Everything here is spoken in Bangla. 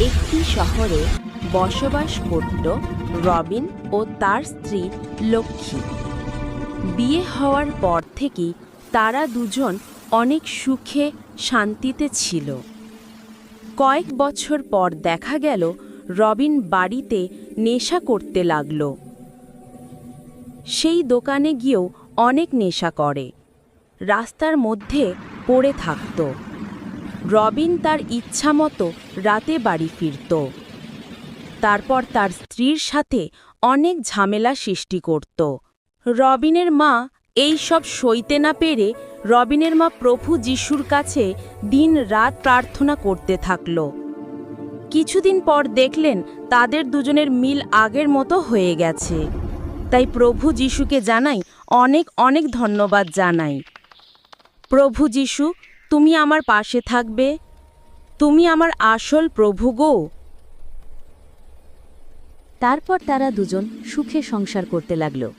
একটি শহরে বসবাস করত রবিন ও তার স্ত্রী লক্ষ্মী। বিয়ে হওয়ার পর থেকেই তারা দুজন অনেক সুখে শান্তিতে ছিল। কয়েক বছর পর দেখা গেল, রবিন বাড়িতে নেশা করতে লাগল। সেই দোকানে গিয়েও অনেক নেশা করে। রাস্তার মধ্যে পড়ে থাকত। রবিন তার ইচ্ছামতো রাতে বাড়ি ফিরত। তারপর তার স্ত্রীর সাথে অনেক ঝামেলা সৃষ্টি করত। রবিনের মা এই সব সইতে না পেরে রবিনের মা প্রভু যিশুর কাছে দিন রাত প্রার্থনা করতে থাকল। কিছুদিন পর দেখলেন তাদের দুজনের মিল আগের মতো হয়ে গেছে। তাই প্রভু যিশুকে জানাই অনেক অনেক ধন্যবাদ জানাই। প্রভু যিশু তুমি আমার পাশে থাকবে। তুমি আমার আসল প্রভু গো। তারপর তারা দুজন সুখে সংসার করতে লাগল।